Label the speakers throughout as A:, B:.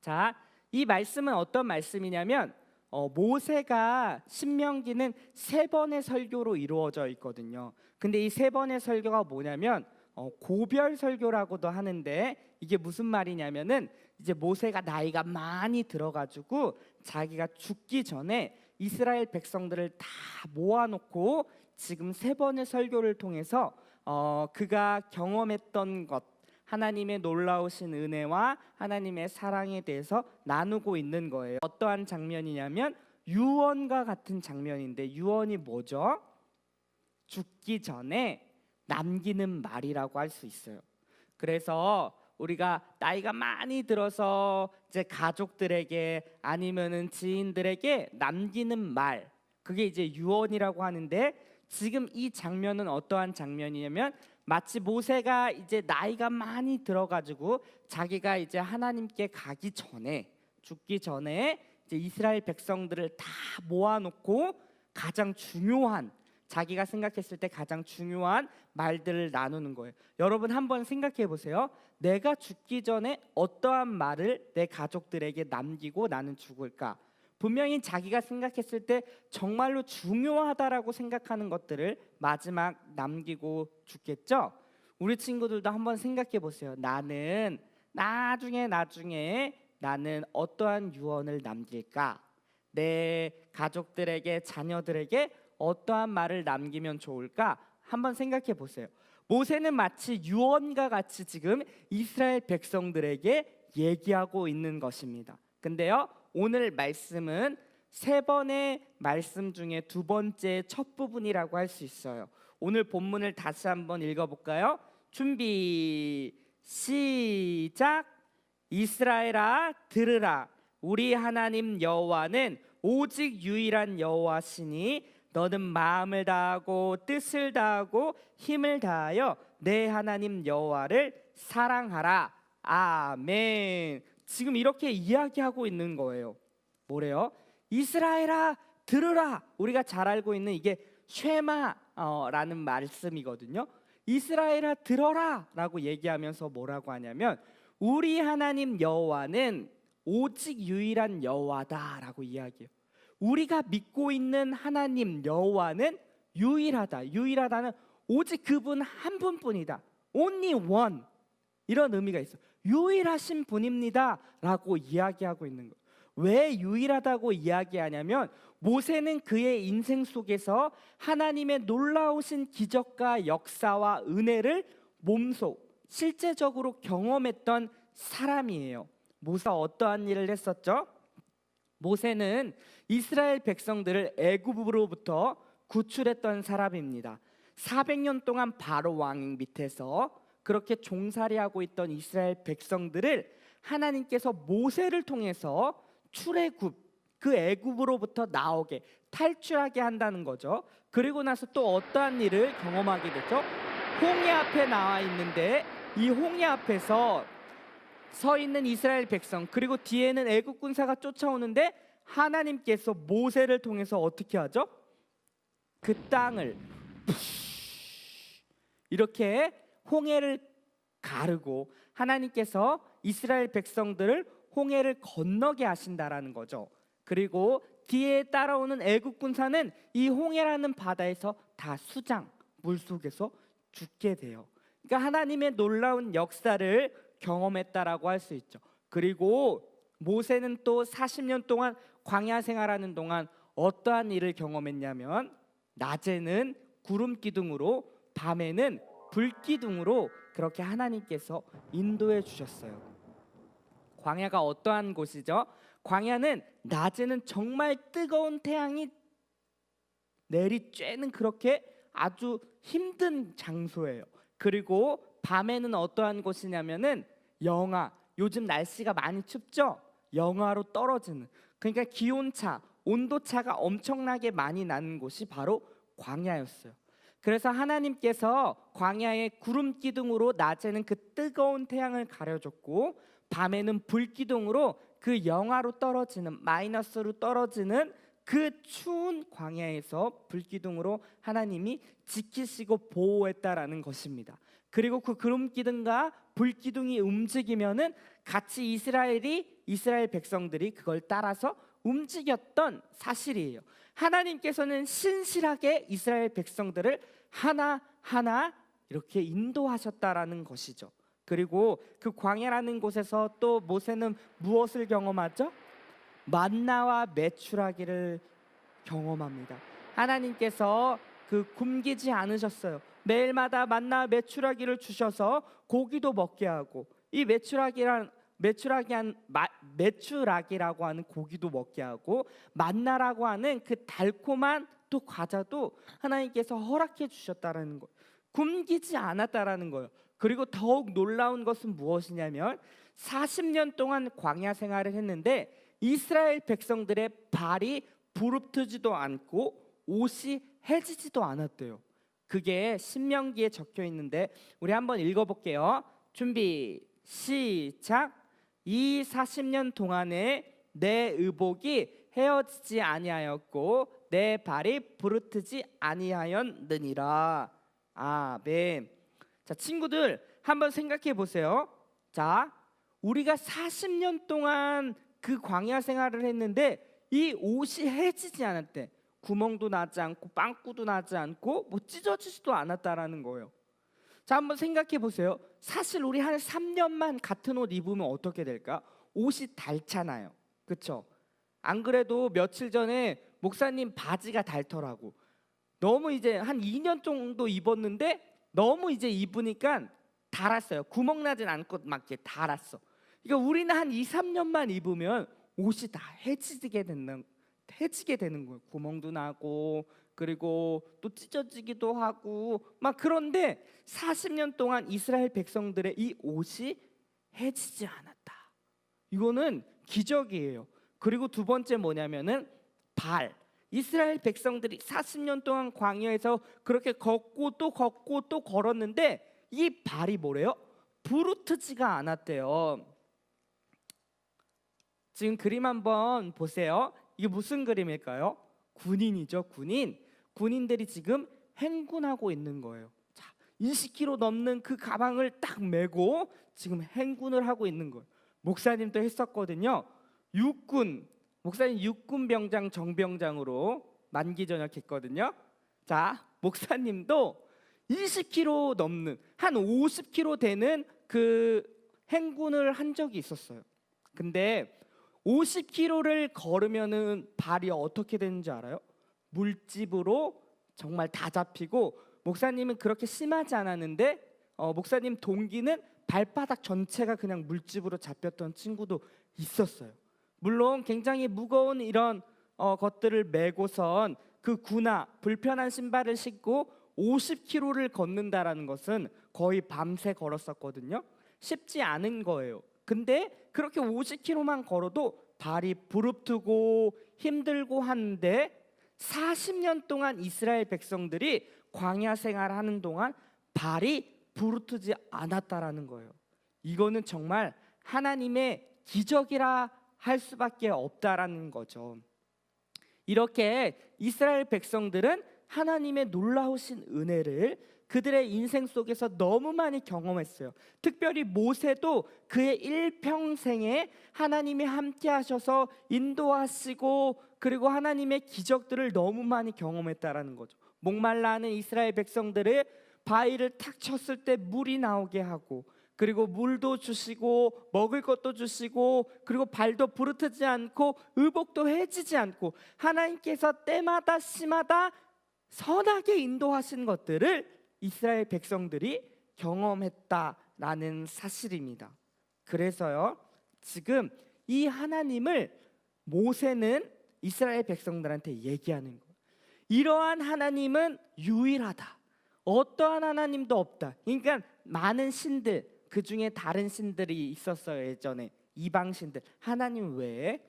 A: 자, 이 말씀은 어떤 말씀이냐면 어, 모세가 신명기는 세 번의 설교로 이루어져 있거든요. 근데 이 세 번의 설교가 뭐냐면 어, 고별 설교라고도 하는데 이게 무슨 말이냐면은 이제 모세가 나이가 많이 들어가지고 자기가 죽기 전에 이스라엘 백성들을 다 모아놓고 지금 세 번의 설교를 통해서 어, 그가 경험했던 것 하나님의 놀라우신 은혜와 하나님의 사랑에 대해서 나누고 있는 거예요. 어떠한 장면이냐면 유언과 같은 장면인데 유언이 뭐죠? 죽기 전에 남기는 말이라고 할 수 있어요. 그래서 우리가 나이가 많이 들어서 이제 가족들에게 아니면은 지인들에게 남기는 말 그게 이제 유언이라고 하는데 지금 이 장면은 어떠한 장면이냐면 마치 모세가 이제 나이가 많이 들어가지고 자기가 이제 하나님께 가기 전에 죽기 전에 이제 이스라엘 백성들을 다 모아놓고 가장 중요한 자기가 생각했을 때 가장 중요한 말들을 나누는 거예요. 여러분 한번 생각해 보세요. 내가 죽기 전에 어떠한 말을 내 가족들에게 남기고 나는 죽을까? 분명히 자기가 생각했을 때 정말로 중요하다라고 생각하는 것들을 마지막 남기고 죽겠죠. 우리 친구들도 한번 생각해 보세요. 나는 나중에 나중에 나는 어떠한 유언을 남길까? 내 가족들에게 자녀들에게 어떠한 말을 남기면 좋을까? 한번 생각해 보세요. 모세는 마치 유언과 같이 지금 이스라엘 백성들에게 얘기하고 있는 것입니다. 근데요, 오늘 말씀은 세 번의 말씀 중에 두 번째 첫 부분이라고 할 수 있어요. 오늘 본문을 다시 한번 읽어볼까요? 준비 시작. 이스라엘아 들으라. 우리 하나님 여호와는 오직 유일한 여호와시니 너는 마음을 다하고 뜻을 다하고 힘을 다하여 내 하나님 여호와를 사랑하라. 아멘. 지금 이렇게 이야기하고 있는 거예요. 뭐래요? 이스라엘아 들으라. 우리가 잘 알고 있는 이게 쉐마라는 말씀이거든요. 이스라엘아 들어라라고 얘기하면서 뭐라고 하냐면 우리 하나님 여호와는 오직 유일한 여호와다라고 이야기해요. 우리가 믿고 있는 하나님 여호와는 유일하다. 유일하다는 오직 그분 한 분뿐이다. Only one. 이런 의미가 있어. 유일하신 분입니다 라고 이야기하고 있는 거예요. 왜 유일하다고 이야기하냐면 모세는 그의 인생 속에서 하나님의 놀라우신 기적과 역사와 은혜를 몸소 실제적으로 경험했던 사람이에요. 모세가 어떠한 일을 했었죠? 모세는 이스라엘 백성들을 애굽으로부터 구출했던 사람입니다. 400년 동안 바로 왕 밑에서 그렇게 종살이하고 있던 이스라엘 백성들을 하나님께서 모세를 통해서 출애굽 그 애굽으로부터 나오게 탈출하게 한다는 거죠. 그리고 나서 또 어떠한 일을 경험하게 됐죠? 홍해 앞에 나와 있는데 이 홍해 앞에서 서 있는 이스라엘 백성 그리고 뒤에는 애굽 군사가 쫓아오는데 하나님께서 모세를 통해서 어떻게 하죠? 그 땅을 이렇게 홍해를 가르고 하나님께서 이스라엘 백성들을 홍해를 건너게 하신다라는 거죠. 그리고 뒤에 따라오는 애굽 군사는 이 홍해라는 바다에서 다 수장 물 속에서 죽게 돼요. 그러니까 하나님의 놀라운 역사를 경험했다라고 할 수 있죠. 그리고 모세는 또 40년 동안 광야 생활하는 동안 어떠한 일을 경험했냐면 낮에는 구름 기둥으로 밤에는 불 기둥으로 그렇게 하나님께서 인도해 주셨어요. 광야가 어떠한 곳이죠? 광야는 낮에는 정말 뜨거운 태양이 내리쬐는 그렇게 아주 힘든 장소예요. 그리고 밤에는 어떠한 곳이냐면은 영하. 요즘 날씨가 많이 춥죠? 영하로 떨어지는. 그러니까 기온차, 온도차가 엄청나게 많이 나는 곳이 바로 광야였어요. 그래서 하나님께서 광야의 구름 기둥으로 낮에는 그 뜨거운 태양을 가려줬고 밤에는 불 기둥으로 그 영하로 떨어지는 마이너스로 떨어지는 그 추운 광야에서 불기둥으로 하나님이 지키시고 보호했다라는 것입니다. 그리고 그 구름 기둥과 불 기둥이 움직이면은 같이 이스라엘이 이스라엘 백성들이 그걸 따라서 움직였던 사실이에요. 하나님께서는 신실하게 이스라엘 백성들을 하나 하나 이렇게 인도하셨다라는 것이죠. 그리고 그 광야라는 곳에서 또 모세는 무엇을 경험하죠? 만나와 메추라기를 경험합니다. 하나님께서 그 굶기지 않으셨어요. 매일마다 만나 메추라기를 주셔서 고기도 먹게 하고 이 메추라기란 메추라기한 마, 메추라기라고 하는 고기도 먹게 하고 만나라고 하는 그 달콤한 또 과자도 하나님께서 허락해 주셨다라는 거. 굶기지 않았다라는 거예요. 그리고 더욱 놀라운 것은 무엇이냐면 40년 동안 광야 생활을 했는데 이스라엘 백성들의 발이 부릅뜨지도 않고 옷이 해지지도 않았대요. 그게 신명기에 적혀 있는데 우리 한번 읽어 볼게요. 준비 시작. 이 40년 동안에 내 의복이 헤어지지 아니하였고 내 발이 부르트지 아니하였느니라. 아멘. 자 친구들 한번 생각해 보세요. 자 우리가 40년 동안 그 광야 생활을 했는데 이 옷이 해지지 않았대. 구멍도 나지 않고 빵꾸도 나지 않고 뭐 찢어지지도 않았다라는 거예요. 자 한번 생각해 보세요. 사실 우리 한 3년만 같은 옷 입으면 어떻게 될까? 옷이 닳잖아요. 그렇죠? 안 그래도 며칠 전에 목사님 바지가 닳더라고. 너무 이제 한 2년 정도 입었는데 너무 이제 입으니까 닳았어요. 구멍 나진 않고 막 이렇게 닳았어. 그러니까 우리는 한 2, 3년만 입으면 옷이 다 해지게 되는 해지게 되는 거예요. 구멍도 나고 그리고 또 찢어지기도 하고 막 그런데 40년 동안 이스라엘 백성들의 이 옷이 해지지 않았다. 이거는 기적이에요. 그리고 두 번째 뭐냐면은 발. 이스라엘 백성들이 40년 동안 광야에서 그렇게 걷고 또 걷고 또 걸었는데 이 발이 뭐래요? 부르트지가 않았대요. 지금 그림 한번 보세요. 이게 무슨 그림일까요? 군인이죠, 군인. 군인들이 지금 행군하고 있는 거예요. 자, 20kg 넘는 그 가방을 딱 메고 지금 행군을 하고 있는 거예요. 목사님도 했었거든요. 육군 목사님 육군 병장 정병장으로 만기 전역했거든요. 자, 목사님도 20kg 넘는 한 50kg 되는 그 행군을 한 적이 있었어요. 근데 50km를 걸으면은 발이 어떻게 되는지 알아요? 물집으로 정말 다 잡히고 목사님은 그렇게 심하지 않았는데 어, 목사님 동기는 발바닥 전체가 그냥 물집으로 잡혔던 친구도 있었어요. 물론 굉장히 무거운 이런 어, 것들을 메고선 그 구나 불편한 신발을 신고 50km를 걷는다라는 것은 거의 밤새 걸었었거든요. 쉽지 않은 거예요. 근데 그렇게 50km만 걸어도 발이 부릅뜨고 힘들고 하는데 40년 동안 이스라엘 백성들이 광야 생활하는 동안 발이 부르트지 않았다라는 거예요. 이거는 정말 하나님의 기적이라 할 수밖에 없다라는 거죠. 이렇게 이스라엘 백성들은 하나님의 놀라우신 은혜를 그들의 인생 속에서 너무 많이 경험했어요. 특별히 모세도 그의 일평생에 하나님이 함께 하셔서 인도하시고 그리고 하나님의 기적들을 너무 많이 경험했다라는 거죠. 목말라 하는 이스라엘 백성들을 바위를 탁 쳤을 때 물이 나오게 하고 그리고 물도 주시고 먹을 것도 주시고 그리고 발도 부르트지 않고 의복도 해지지 않고 하나님께서 때마다 시마다 선하게 인도하신 것들을 이스라엘 백성들이 경험했다라는 사실입니다. 그래서요, 지금 이 하나님을 모세는 이스라엘 백성들한테 얘기하는 거예요. 이러한 하나님은 유일하다. 어떠한 하나님도 없다. 그러니까 많은 신들, 그 중에 다른 신들이 있었어요, 예전에. 이방 신들. 하나님 외에.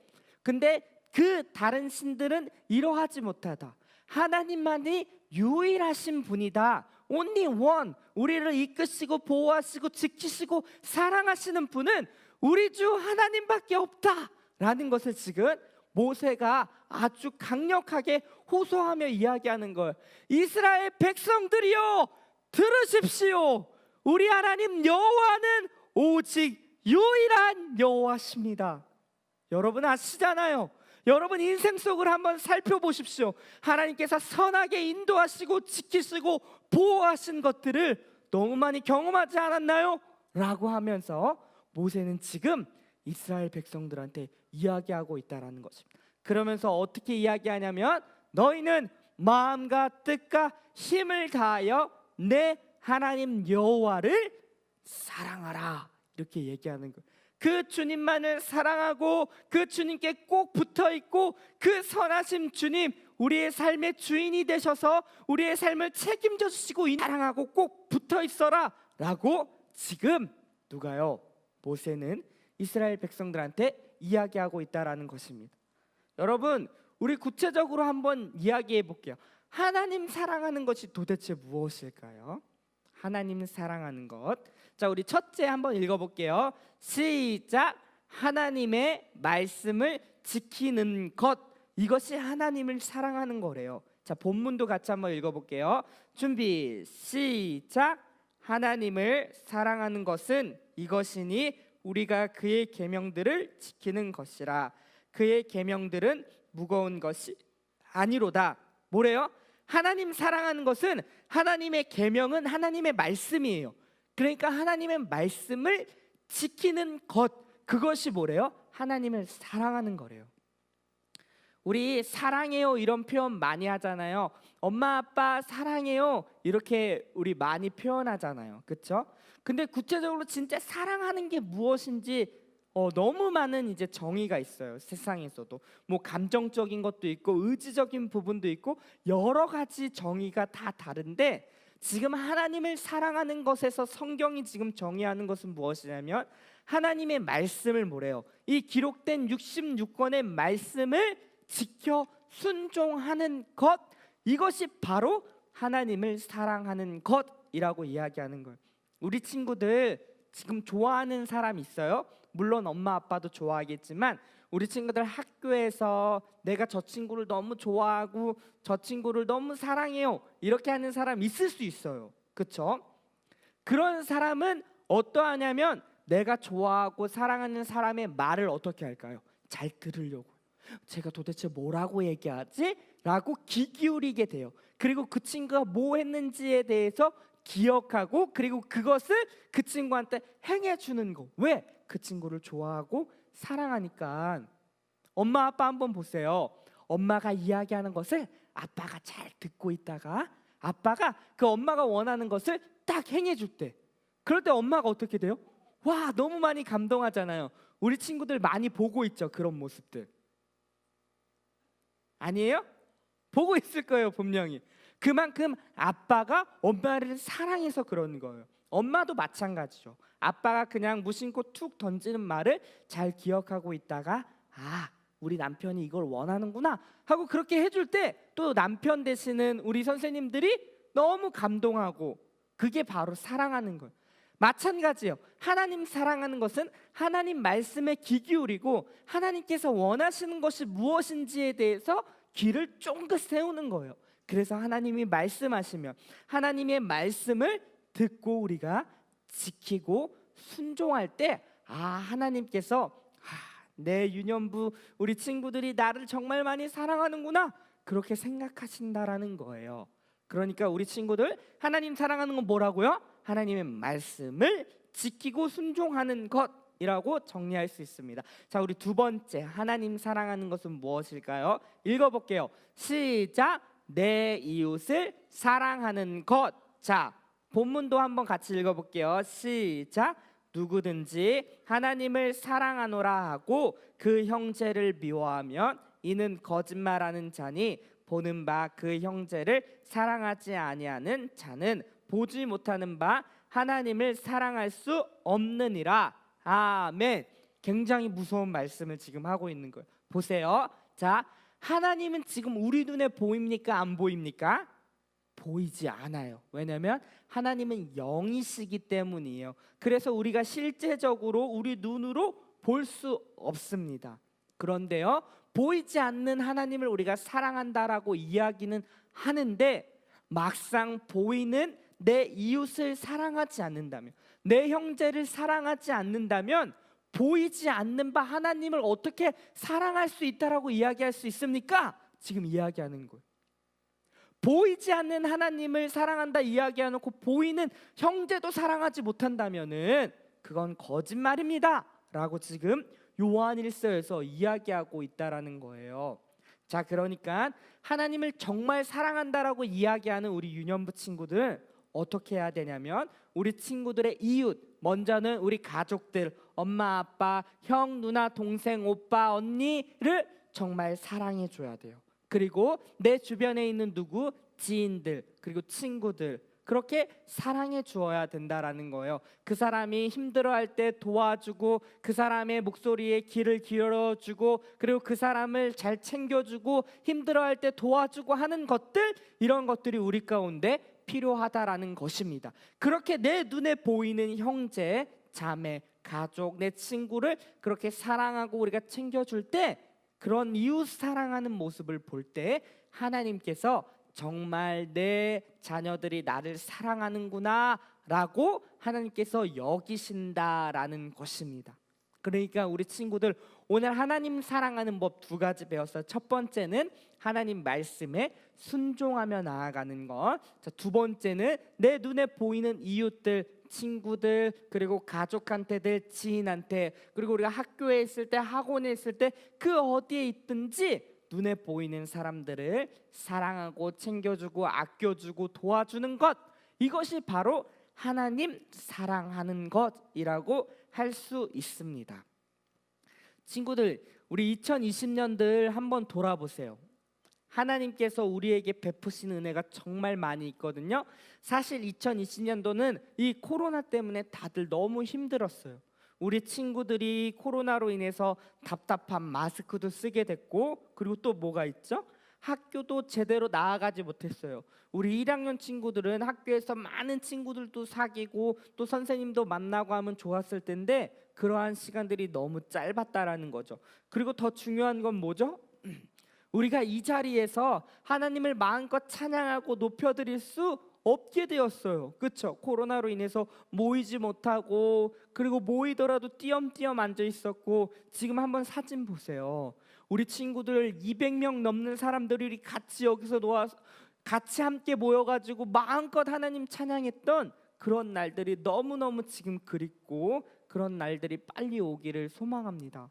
A: 근데 그 다른 신들은 이러하지 못하다. 하나님만이 유일하신 분이다. only one. 우리를 이끄시고 보호하시고 지키시고 사랑하시는 분은 우리 주 하나님밖에 없다라는 것을 지금 모세가 아주 강력하게 호소하며 이야기하는 거예요. 이스라엘 백성들이여 들으십시오. 우리 하나님 여호와는 오직 유일한 여호와십니다. 여러분 아시잖아요. 여러분 인생 속을 한번 살펴보십시오. 하나님께서 선하게 인도하시고 지키시고 보호하신 것들을 너무 많이 경험하지 않았나요? 라고 하면서 모세는 지금 이스라엘 백성들한테 이야기하고 있다라는 것입니다. 그러면서 어떻게 이야기하냐면 너희는 마음과 뜻과 힘을 다하여 내 하나님 여호와를 사랑하라 이렇게 얘기하는 거예요. 그 주님만을 사랑하고 그 주님께 꼭 붙어 있고 그 선하신 주님 우리의 삶의 주인이 되셔서 우리의 삶을 책임져 주시고 사랑하고 꼭 붙어 있어라라고 지금 누가요? 모세는 이스라엘 백성들한테 이야기하고 있다라는 것입니다. 여러분, 우리 구체적으로 한번 이야기해 볼게요. 하나님 사랑하는 것이 도대체 무엇일까요? 하나님 사랑하는 것. 자, 우리 첫째 한번 읽어볼게요. 시작. 하나님의 말씀을 지키는 것. 이것이 하나님을 사랑하는 거래요. 자, 본문도 같이 한번 읽어볼게요. 준비, 시작. 하나님을 사랑하는 것은 이것이니 우리가 그의 계명들을 지키는 것이라. 그의 계명들은 무거운 것이 아니로다. 뭐래요? 하나님 사랑하는 것은 하나님의 계명은 하나님의 말씀이에요. 그러니까 하나님의 말씀을 지키는 것 그것이 뭐래요? 하나님을 사랑하는 거래요. 우리 사랑해요 이런 표현 많이 하잖아요. 엄마 아빠 사랑해요 이렇게 우리 많이 표현하잖아요. 그렇죠? 근데 구체적으로 진짜 사랑하는 게 무엇인지 어, 너무 많은 이제 정의가 있어요. 세상에서도 뭐 감정적인 것도 있고 의지적인 부분도 있고 여러 가지 정의가 다 다른데 지금 하나님을 사랑하는 것에서 성경이 지금 정의하는 것은 무엇이냐면 하나님의 말씀을 뭐래요? 이 기록된 66권의 말씀을 지켜 순종하는 것 이것이 바로 하나님을 사랑하는 것이라고 이야기하는 거예요. 우리 친구들 지금 좋아하는 사람 있어요? 물론 엄마 아빠도 좋아하겠지만 우리 친구들 학교에서 내가 저 친구를 너무 좋아하고 저 친구를 너무 사랑해요. 이렇게 하는 사람 있을 수 있어요. 그렇죠? 그런 사람은 어떠하냐면 내가 좋아하고 사랑하는 사람의 말을 어떻게 할까요? 잘 들으려고. 제가 도대체 뭐라고 얘기하지? 라고 귀 기울이게 돼요. 그리고 그 친구가 뭐 했는지에 대해서 기억하고 그리고 그것을 그 친구한테 행해 주는 거. 왜? 그 친구를 좋아하고 사랑하니까. 엄마 아빠 한번 보세요. 엄마가 이야기하는 것을 아빠가 잘 듣고 있다가 아빠가 그 엄마가 원하는 것을 딱 행해 줄 때. 그럴 때 엄마가 어떻게 돼요? 와, 너무 많이 감동하잖아요. 우리 친구들 많이 보고 있죠. 그런 모습들. 아니에요? 보고 있을 거예요, 분명히. 그만큼 아빠가 엄마를 사랑해서 그러는 거예요. 엄마도 마찬가지죠. 아빠가 그냥 무심코 툭 던지는 말을 잘 기억하고 있다가 아, 우리 남편이 이걸 원하는구나 하고 그렇게 해줄 때 또 남편 되시는 우리 선생님들이 너무 감동하고 그게 바로 사랑하는 거예요. 마찬가지요. 하나님 사랑하는 것은 하나님 말씀에 귀 기울이고 하나님께서 원하시는 것이 무엇인지에 대해서 귀를 쫑긋 세우는 거예요. 그래서 하나님이 말씀하시면 하나님의 말씀을 듣고 우리가 지키고 순종할 때 아, 하나님께서 아, 내 유년부 우리 친구들이 나를 정말 많이 사랑하는구나. 그렇게 생각하신다라는 거예요. 그러니까 우리 친구들 하나님 사랑하는 건 뭐라고요? 하나님의 말씀을 지키고 순종하는 것이라고 정리할 수 있습니다. 자, 우리 두 번째 하나님 사랑하는 것은 무엇일까요? 읽어 볼게요. 시작. 내 이웃을 사랑하는 것. 자, 본문도 한번 같이 읽어볼게요. 시작. 누구든지 하나님을 사랑하노라 하고 그 형제를 미워하면 이는 거짓말하는 자니 보는 바 그 형제를 사랑하지 아니하는 자는 보지 못하는 바 하나님을 사랑할 수 없느니라. 아멘. 굉장히 무서운 말씀을 지금 하고 있는 거예요. 보세요. 자, 하나님은 지금 우리 눈에 보입니까? 안 보입니까? 보이지 않아요. 왜냐하면 하나님은 영이시기 때문이에요. 그래서 우리가 실제적으로 우리 눈으로 볼 수 없습니다. 그런데요, 보이지 않는 하나님을 우리가 사랑한다라고 이야기는 하는데 막상 보이는 내 이웃을 사랑하지 않는다면 내 형제를 사랑하지 않는다면 보이지 않는 바 하나님을 어떻게 사랑할 수 있다라고 이야기할 수 있습니까? 지금 이야기하는 거예요. 보이지 않는 하나님을 사랑한다 이야기하는 고 보이는 형제도 사랑하지 못한다면은 그건 거짓말입니다라고 지금 요한일서에서 이야기하고 있다라는 거예요. 자, 그러니까 하나님을 정말 사랑한다라고 이야기하는 우리 유년부 친구들 어떻게 해야 되냐면 우리 친구들의 이웃 먼저는 우리 가족들 엄마 아빠 형 누나 동생 오빠 언니를 정말 사랑해 줘야 돼요. 그리고 내 주변에 있는 누구 지인들 그리고 친구들 그렇게 사랑해 주어야 된다라는 거예요. 그 사람이 힘들어할 때 도와주고 그 사람의 목소리에 귀를 기울여 주고 그리고 그 사람을 잘 챙겨 주고 힘들어할 때 도와주고 하는 것들 이런 것들이 우리 가운데 필요하다라는 것입니다. 그렇게 내 눈에 보이는 형제, 자매, 가족, 내 친구를 그렇게 사랑하고 우리가 챙겨 줄 때 그런 이웃 사랑하는 모습을 볼 때 하나님께서 정말 내 자녀들이 나를 사랑하는구나라고 하나님께서 여기신다라는 것입니다. 그러니까 우리 친구들 오늘 하나님 사랑하는 법 두 가지 배웠어요. 첫 번째는 하나님 말씀에 순종하며 나아가는 것. 자, 두 번째는 내 눈에 보이는 이웃들, 친구들, 그리고 가족한테들, 지인한테, 그리고 우리가 학교에 있을 때, 학원에 있을 때 그 어디에 있든지 눈에 보이는 사람들을 사랑하고 챙겨주고 아껴주고 도와주는 것. 이것이 바로 하나님 사랑하는 것이라고 할 수 있습니다. 친구들, 우리 2020년들 한번 돌아보세요. 하나님께서 우리에게 베푸신 은혜가 정말 많이 있거든요. 사실 2020년도는 이 코로나 때문에 다들 너무 힘들었어요. 우리 친구들이 코로나로 인해서 답답한 마스크도 쓰게 됐고, 그리고 또 뭐가 있죠? 학교도 제대로 나아가지 못했어요. 우리 1학년 친구들은 학교에서 많은 친구들도 사귀고 또 선생님도 만나고 하면 좋았을 텐데 그러한 시간들이 너무 짧았다라는 거죠. 그리고 더 중요한 건 뭐죠? 우리가 이 자리에서 하나님을 마음껏 찬양하고 높여드릴 수 없게 되었어요. 그렇죠? 코로나로 인해서 모이지 못하고 그리고 모이더라도 띄엄띄엄 앉아 있었고 지금 한번 사진 보세요. 우리 친구들 200명 넘는 사람들이 같이 여기서 놓아서 같이 함께 모여가지고 마음껏 하나님 찬양했던 그런 날들이 너무너무 지금 그립고 그런 날들이 빨리 오기를 소망합니다.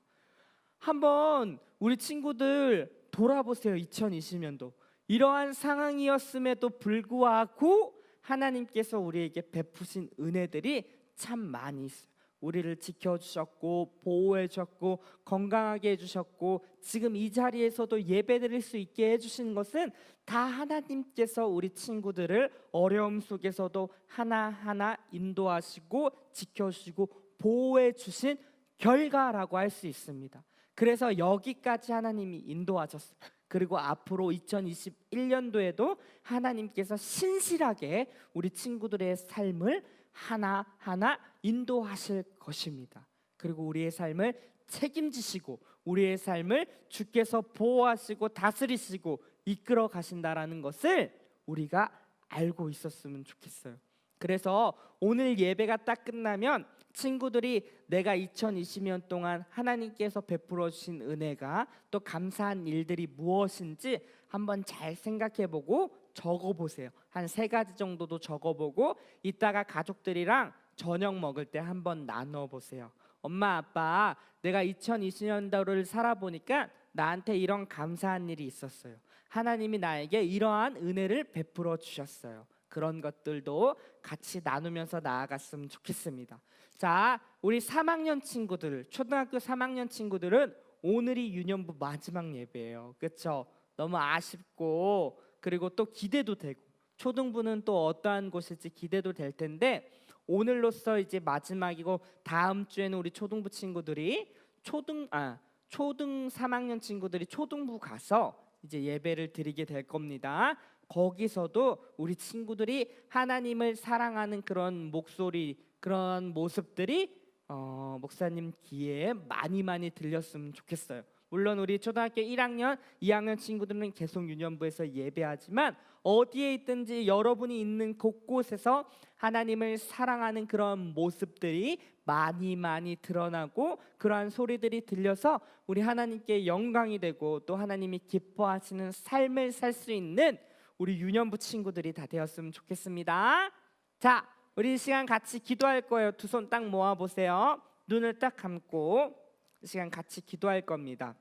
A: 한번 우리 친구들 돌아보세요. 2020년도 이러한 상황이었음에도 불구하고 하나님께서 우리에게 베푸신 은혜들이 참 많이 있어요. 우리를 지켜주셨고 보호해주셨고 건강하게 해주셨고 지금 이 자리에서도 예배드릴 수 있게 해주신 것은 다 하나님께서 우리 친구들을 어려움 속에서도 하나하나 인도하시고 지켜주시고 보호해주신 결과라고 할 수 있습니다. 그래서 여기까지 하나님이 인도하셨어요. 그리고 앞으로 2021년도에도 하나님께서 신실하게 우리 친구들의 삶을 하나하나 인도하실 것입니다. 그리고 우리의 삶을 책임지시고 우리의 삶을 주께서 보호하시고 다스리시고 이끌어 가신다라는 것을 우리가 알고 있었으면 좋겠어요. 그래서 오늘 예배가 딱 끝나면 친구들이 내가 2020년 동안 하나님께서 베풀어 주신 은혜가 또 감사한 일들이 무엇인지 한번 잘 생각해 보고 적어 보세요. 한 세 가지 정도도 적어 보고 이따가 가족들이랑 저녁 먹을 때 한번 나눠 보세요. 엄마 아빠 내가 2020년도를 살아보니까 나한테 이런 감사한 일이 있었어요. 하나님이 나에게 이러한 은혜를 베풀어 주셨어요. 그런 것들도 같이 나누면서 나아갔으면 좋겠습니다. 자, 우리 3학년 친구들, 초등학교 3학년 친구들은 오늘이 유년부 마지막 예배예요. 그렇죠? 너무 아쉽고 그리고 또 기대도 되고 초등부는 또 어떠한 곳일지 기대도 될 텐데 오늘로써 이제 마지막이고 다음 주에는 우리 초등부 친구들이 초등 아 초등 3학년 친구들이 초등부 가서 이제 예배를 드리게 될 겁니다. 거기서도 우리 친구들이 하나님을 사랑하는 그런 목소리, 그런 모습들이 어, 목사님 귀에 많이 많이 들렸으면 좋겠어요. 물론 우리 초등학교 1학년, 2학년 친구들은 계속 유년부에서 예배하지만 어디에 있든지 여러분이 있는 곳곳에서 하나님을 사랑하는 그런 모습들이 많이 많이 드러나고 그러한 소리들이 들려서 우리 하나님께 영광이 되고 또 하나님이 기뻐하시는 삶을 살 수 있는 우리 유년부 친구들이 다 되었으면 좋겠습니다. 자, 우리 이 시간 같이 기도할 거예요. 두 손 딱 모아 보세요. 눈을 딱 감고 이 시간 같이 기도할 겁니다.